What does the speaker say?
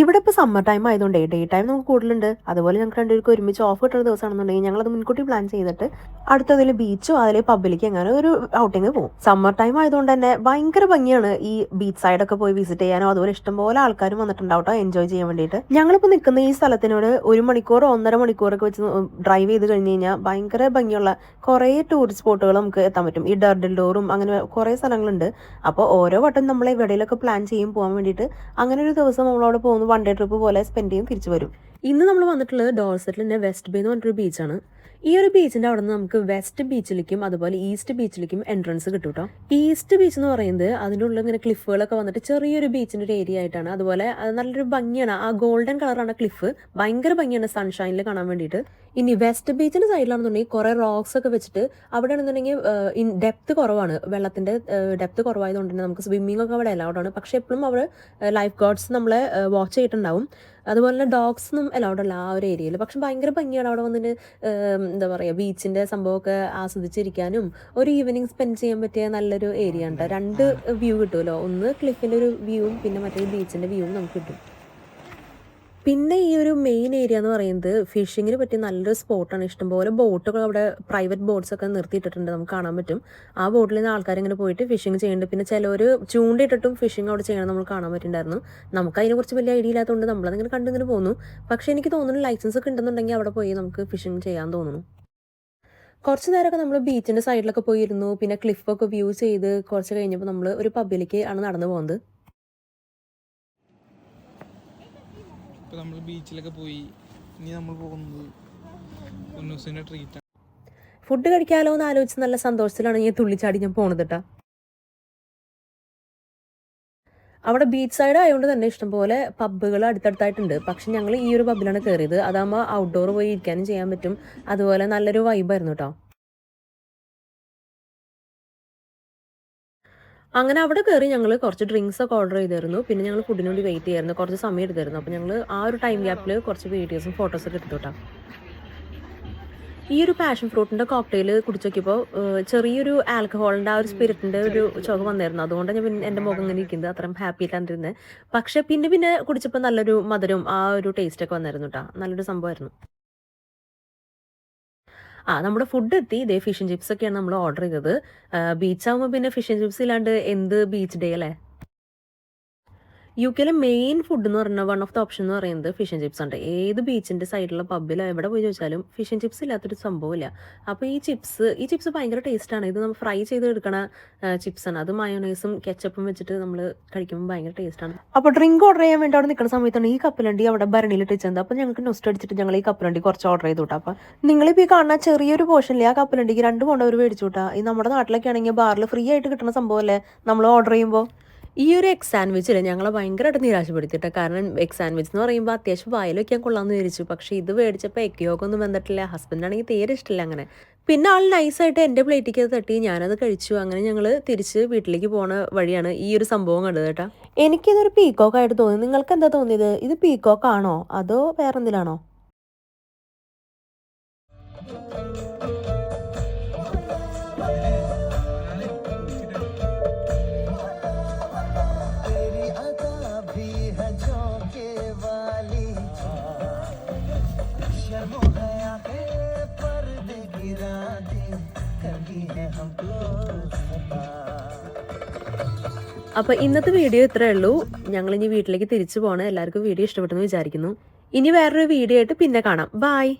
ഇവിടെ ഇപ്പോൾ summer time ആയതുകൊണ്ട് ഡേ ടൈം നമുക്ക് കൂടുതലുണ്ട്. അതുപോലെ ഞങ്ങൾക്ക് രണ്ടുപേർക്ക് ഒരുമിച്ച് ഓഫ് കിട്ടുന്ന ദിവസമാണെന്നുണ്ടെങ്കിൽ അത് മുൻകൂട്ടി പ്ലാൻ ചെയ്തിട്ട് അടുത്തതിൽ ബീച്ചോ അതിലെ പബ്ബിലേക്ക് അങ്ങനെ ഒരു ഔട്ടിങ് പോകും സമ്മർ ടൈം ആയതുകൊണ്ട് തന്നെ ഭയങ്കര ഭംഗിയാണ് ഈ ബീച്ച് സൈഡൊക്കെ പോയി വിസിറ്റ് ചെയ്യാനോ. അതുപോലെ ഇഷ്ടംപോലെ ആൾക്കാരും വന്നിട്ടുണ്ടാവും കേട്ടോ എൻജോയ് ചെയ്യാൻ വേണ്ടിയിട്ട്. ഞങ്ങളിപ്പോൾ നിൽക്കുന്ന ഈ സ്ഥലത്തിനോട് ഒരു മണിക്കൂറോ ഒന്നര മണിക്കൂറൊക്കെ വെച്ച് ഡ്രൈവ് ചെയ്ത് കഴിഞ്ഞ് കഴിഞ്ഞാൽ ഭയങ്കര ഭംഗിയുള്ള കുറേ ടൂറിസ്റ്റ് സ്പോട്ടുകൾ നമുക്ക് എത്താൻ പറ്റും. ഈ ഡർഡിൽഡോറും അങ്ങനെ കുറേ സ്ഥലങ്ങളുണ്ട്. അപ്പോൾ ഓരോ വട്ടം നമ്മൾ എവിടെയെങ്കിലൊക്കെ പ്ലാൻ ചെയ്യും പോകാൻ വേണ്ടിയിട്ട്. അങ്ങനെ ഒരു ദിവസം നമ്മളവിടെ പോകുന്നു. വൺ ഡേ ട്രിപ്പ് പോലെ സ്പെൻഡ് ചെയ്യും തിരിച്ചു വരും. ഇന്ന് നമ്മൾ വന്നിട്ടുള്ളത് ഡോർസെറ്റിൽ വെസ്റ്റ് ബേ എന്ന് പറഞ്ഞിട്ടൊരു ബീച്ചാണ് ഈ ഒരു ബീച്ചിന്റെ അവിടെ നിന്ന് നമുക്ക് വെസ്റ്റ് ബീച്ചിലേക്കും അതുപോലെ ഈസ്റ്റ് ബീച്ചിലേക്കും എൻട്രൻസ് കിട്ടും കേട്ടോ ഈസ്റ്റ് ബീച്ച് എന്ന് പറയുന്നത് അതിന്റെ ഉള്ളിൽ ഇങ്ങനെ ക്ലിഫുകളൊക്കെ വന്നിട്ട് ചെറിയൊരു ബീച്ചിന്റെ ഒരു ഏരിയ ആയിട്ടാണ്. അതുപോലെ അത് നല്ലൊരു ഭംഗിയാണ്. ആ ഗോൾഡൻ കളറാണ് ക്ലിഫ് ഭയങ്കര ഭംഗിയാണ് സൺഷൈനിൽ കാണാൻ വേണ്ടിയിട്ട്. ഇനി വെസ്റ്റ് ബീച്ചിന്റെ സൈഡിലാണെന്നുണ്ടെങ്കിൽ കുറേ റോക്സ് ഒക്കെ വെച്ചിട്ട് അവിടെ ആണെന്നുണ്ടെങ്കിൽ ഡെപ്ത് കുറവാണ്. വെള്ളത്തിന്റെ ഡെപ്ത് കുറവായതുകൊണ്ട് തന്നെ നമുക്ക് സ്വിമ്മിംഗ് ഒക്കെ അവിടെ അലൗഡ് ആണ്. പക്ഷെ എപ്പോഴും അവിടെ ലൈഫ് ഗാർഡ്സ് നമ്മളെ വാച്ച് ചെയ്തിട്ടുണ്ടാവും. അതുപോലെ തന്നെ ഡോഗ്സിനും അലൗഡ് അല്ല ആ ഒരു ഏരിയയിൽ പക്ഷെ ഭയങ്കര ഭംഗിയാണ് അവിടെ വന്നിട്ട് എന്താ പറയുക ബീച്ചിന്റെ സംഭവമൊക്കെ ആസ്വദിച്ചിരിക്കാനും ഒരു ഈവനിങ് സ്പെൻഡ് ചെയ്യാൻ പറ്റിയ നല്ലൊരു ഏരിയ ഉണ്ട്. രണ്ട് വ്യൂ കിട്ടുമല്ലോ? ഒന്ന് ക്ലിഫിന്റെ ഒരു വ്യൂവും പിന്നെ മറ്റേ ബീച്ചിന്റെ വ്യൂവും നമുക്ക് കിട്ടും. പിന്നെ ഈ ഒരു മെയിൻ ഏരിയ എന്ന് പറയുന്നത് ഫിഷിങ്ങിന് പറ്റിയ നല്ലൊരു സ്പോട്ടാണ് ഇഷ്ടംപോലെ ബോട്ടുകൾ അവിടെ പ്രൈവറ്റ് ബോട്ട്സ് ഒക്കെ നിർത്തിയിട്ടിട്ടുണ്ട്. നമുക്ക് കാണാൻ പറ്റും. ആ ബോട്ടിൽ നിന്ന് ആൾക്കാർ ഇങ്ങനെ പോയിട്ട് ഫിഷിങ് ചെയ്യുന്നുണ്ട്. പിന്നെ ചിലർ ചൂണ്ടിട്ടിട്ടും ഫിഷിങ് അവിടെ ചെയ്യണം നമ്മൾ കാണാൻ പറ്റുന്നുണ്ടായിരുന്നു നമുക്ക് അതിനെക്കുറിച്ച് വലിയ ഐഡിയ ഇല്ലാത്തതുകൊണ്ട് നമ്മളതിങ്ങനെ കണ്ടിങ്ങനെ പോകുന്നു പക്ഷേ എനിക്ക് തോന്നുന്നു ലൈസൻസ് ഒക്കെ ഉണ്ടെന്നുണ്ടെങ്കിൽ അവിടെ പോയി നമുക്ക് ഫിഷിങ് ചെയ്യാൻ തോന്നുന്നു. കുറച്ച് നേരമൊക്കെ നമ്മൾ ബീച്ചിന്റെ സൈഡിലൊക്കെ പോയിരുന്നു. പിന്നെ ക്ലിഫൊക്കെ വ്യൂ ചെയ്ത് കുറച്ച് കഴിഞ്ഞപ്പോൾ നമ്മൾ ഒരു പബ്ബിലേക്ക് ആണ് നടന്നു പോകുന്നത്. ഇപ്പോൾ നമ്മൾ ബീച്ചിലൊക്കെ പോയി ഇനി നമ്മൾ പോകുന്നത് ഉന്നൂസിന്റെ ട്രീറ്റ് ഫുഡ് കഴിക്കാലോ എന്ന് ആലോചിച്ച് നല്ല സന്തോഷത്തിലാണ് ഞാൻ തുള്ളിച്ചാടി ഞാൻ പോണത് കേട്ടോ അവിടെ ബീച്ച് സൈഡ് ആയതുകൊണ്ട് തന്നെ ഇഷ്ടംപോലെ പബ്ബുകൾ അടുത്തടുത്തായിട്ടുണ്ട്. പക്ഷെ ഞങ്ങൾ ഈ ഒരു പബ്ബിലാണ് കയറിയത് അതാകുമ്പോൾ ഔട്ട്ഡോർ പോയി ഇരിക്കാനും ചെയ്യാൻ പറ്റും. അതുപോലെ നല്ലൊരു വൈബായിരുന്നു കേട്ടോ അങ്ങനെ അവിടെ കയറി ഞങ്ങൾ കുറച്ച് ഡ്രിങ്ക്സ് ഒക്കെ ഓർഡർ ചെയ്തിരുന്നു. പിന്നെ ഞങ്ങൾ ഫുഡിന് വേണ്ടി വെയിറ്റ് ചെയ്യായിരുന്നു. കുറച്ച് സമയം എടുത്തായിരുന്നു അപ്പോൾ ഞങ്ങൾ ആ ഒരു ടൈം ഗ്യാപ്പിൽ കുറച്ച് വീഡിയോസും ഫോട്ടോസൊക്കെ എടുത്തു കേട്ടോ ഈ ഒരു പാഷൻ ഫ്രൂട്ടിന്റെ കോക്ടെയിൽ കുടിച്ചു നോക്കിയപ്പോൾ ചെറിയൊരു ആൽക്കഹോളിന്റെ ആ ഒരു സ്പിരിറ്റിന്റെ ഒരു ചുഖം വന്നായിരുന്നു അതുകൊണ്ട് ഞാൻ പിന്നെ എന്റെ മുഖം ഇങ്ങനെ ഇരിക്കുന്നത്. അത്രയും ഹാപ്പി ആയിട്ടാണ്ടിരുന്നത് പക്ഷേ പിന്നെ പിന്നെ കുടിച്ചപ്പോൾ നല്ലൊരു മധുരവും ആ ഒരു ടേസ്റ്റൊക്കെ വന്നായിരുന്നു കേട്ടോ നല്ലൊരു സംഭവമായിരുന്നു ആ നമ്മുടെ ഫുഡ് എത്തി. ഇതേ ഫിഷ് ആൻഡ് ചിപ്സ് ഒക്കെയാണ് നമ്മൾ ഓർഡർ ചെയ്തത്. ബീച്ച് ആകുമ്പോൾ പിന്നെ ഫിഷ് ആൻഡ് ചിപ്സ് ഇല്ലാണ്ട് എന്ത് ബീച്ച് ഡേ അല്ലേ? യു കെയിലെ മെയിൻ ഫുഡ് എന്ന് പറഞ്ഞാൽ വൺ ഓഫ് ദ ഓപ്ഷൻ എന്ന് പറയുന്നത് ഫിഷ് ആൻഡ് ചിപ്സ് ഉണ്ട് ഏത് ബീച്ചിന്റെ സൈഡിലുള്ള പബ്ബിലോ എവിടെ പോയി ചോദിച്ചാലും ഫിഷ് ആൻഡ് ചിപ്സ് ഇല്ലാത്തൊരു സംഭവമില്ല അപ്പോൾ ഈ ചിപ്സ് ഈ ചിപ്സ് ഭയങ്കര ടേസ്റ്റാണ് ഇത് നമ്മൾ ഫ്രൈ ചെയ്ത് എടുക്കണ ചിപ്സ് ആണ്. അത് മയോണൈസും കെച്ചപ്പും വെച്ചിട്ട് നമ്മൾ കഴിക്കുമ്പോൾ ഭയങ്കര ടേസ്റ്റാണ് അപ്പോൾ ഡ്രിങ്ക് ഓർഡർ ചെയ്യാൻ വേണ്ടി അവിടെ നിൽക്കുന്ന സമയത്താണ് ഈ കപ്പലണ്ടി അവിടെ ഭരണിയിൽ ഇട്ടിച്ചത് അപ്പോൾ ഞങ്ങൾക്ക് നൊസ്റ്റ് അടിച്ചിട്ട് ഞങ്ങൾ ഈ കപ്പലണ്ടി കുറച്ച് ഓർഡർ ചെയ്തു കേട്ടോ അപ്പോൾ നിങ്ങളിപ്പോൾ ഈ കാണുന്ന ചെറിയൊരു പോർഷനിൽ ആ കപ്പലണ്ടിക്ക് രണ്ട് കൊണ്ട് അവർ മേടിച്ചു കേട്ടോ ഈ നമ്മുടെ നാട്ടിലൊക്കെ ആണെങ്കിൽ ബാറിൽ ഫ്രീ ആയിട്ട് കിട്ടുന്ന സംഭവമല്ലേ നമ്മൾ ഓർഡർ ചെയ്യുമ്പോൾ ഈ ഒരു എഗ് സാൻഡ്വിച്ചിൽ ഞങ്ങളെ ഭയങ്കരമായിട്ട് നിരാശപ്പെടുത്തിയിട്ട്. കാരണം എഗ് സാൻഡ്വിച്ച് എന്ന് പറയുമ്പോൾ അത്യാവശ്യം വായിൽ വയ്ക്കാൻ കൊള്ളാമെന്ന് വിചാരിച്ചു. പക്ഷേ ഇത് മേടിച്ചപ്പോൾ എഗ് യോഗം ഒന്നും വന്നിട്ടില്ല. ഹസ്ബൻഡാണെങ്കിൽ തീരെ ഇഷ്ടമില്ല അങ്ങനെ. പിന്നെ ആൾ നൈസായിട്ട് എന്റെ പ്ലേറ്റിലേക്ക് അത് തട്ടി. ഞാനത് കഴിച്ചു. അങ്ങനെ ഞങ്ങൾ തിരിച്ച് വീട്ടിലേക്ക് പോണ വഴിയാണ് ഈ ഒരു സംഭവം കണ്ടത് കേട്ടോ. എനിക്കിതൊരു പീക്കോക്ക് ആയിട്ട് തോന്നി. നിങ്ങൾക്ക് എന്താ തോന്നിയത്? ഇത് പീക്കോക്ക് ആണോ? അതോ വേറെന്തിലാണോ? गिरा दे कभी है हम क्लोज അപ്പോൾ ഇന്നത്തെ വീഡിയോ ഇത്രയേ ഉള്ളൂ ഞങ്ങൾ ഇനി വീട്ടിലേക്ക് തിരിച്ചു പോകണം എല്ലാവർക്കും വീഡിയോ ഇഷ്ടപ്പെട്ടെന്ന് വിചാരിക്കുന്നു ഇനി വേറൊരു വീഡിയോ ആയിട്ട് പിന്നെ കാണാം ബായ്